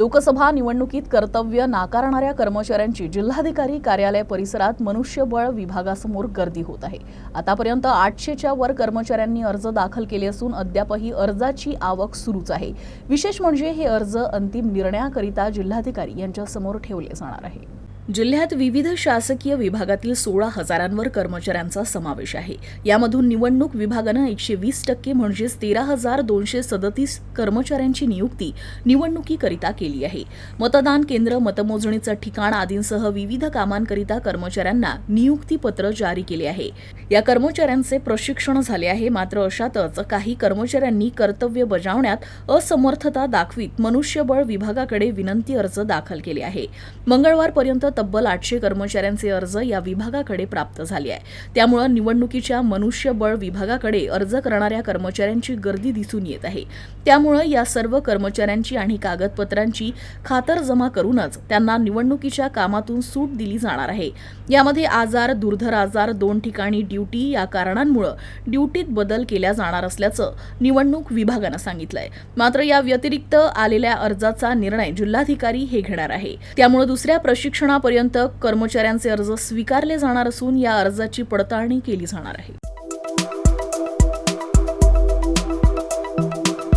लोकसभा निवडणुकीत कर्तव्य नाकारणाऱ्या कर्मचाऱ्यांची जिल्हाधिकारी कार्यालय परिसरात मनुष्यबळ विभागासमोर गर्दी होत आहे. आतापर्यंत आठशेच्या वर कर्मचाऱ्यांनी अर्ज दाखल केले असून अद्यापही अर्जाची आवक सुरूच आहे. विशेष म्हणजे हे अर्ज अंतिम निर्णयाकरिता जिल्हाधिकारी यांच्यासमोर ठेवले जाणार आहे. जिल्ह्यात विविध शासकीय विभागातील सोळा हजारांवर कर्मचाऱ्यांचा समावेश आहे. यामधून निवडणूक विभागानं एकशे वीस टक्के म्हणजेच तेरा हजार दोनशे सदतीस कर्मचाऱ्यांची नियुक्ती निवडणुकीकरिता केली आहे. मतदान केंद्र मतमोजणीचं ठिकाण आदींसह विविध कामांकरिता कर्मचाऱ्यांना नियुक्तीपत्र जारी केले आहे. या कर्मचाऱ्यांचे प्रशिक्षण झाले आहे मात्र अशातच काही कर्मचाऱ्यांनी कर्तव्य बजावण्यात असमर्थता दाखवीत मनुष्यबळ विभागाकडे विनंती अर्ज दाखल केले आहे. मंगळवारपर्यंत तब्बल आठशे कर्मचाऱ्यांचे अर्ज या विभागाकडे प्राप्त झाले आहे. त्यामुळे निवडणुकीच्या मनुष्यबळ विभागाकडे अर्ज करणाऱ्या कर्मचाऱ्यांची गर्दी दिसून येत आहे. त्यामुळे या सर्व कर्मचाऱ्यांची आणि कागदपत्रांची खातर जमा करूनच त्यांना निवडणुकीच्या कामातून सूट दिली जाणार आहे. यामध्ये आजार दुर्धर आजार दोन ठिकाणी ड्युटी या कारणांमुळे ड्युटीत बदल केल्या जाणार असल्याचं निवडणूक विभागानं सांगितलंय. मात्र या व्यतिरिक्त आलेल्या अर्जाचा निर्णय जिल्हाधिकारी हे घेणार आहे. त्यामुळे दुसऱ्या प्रशिक्षणा प्रशिक्षणापर्यंत कर्मचाऱ्यांचे अर्ज स्वीकारले जाणार असून या अर्जाची पडताळणी केली जाणार आहे.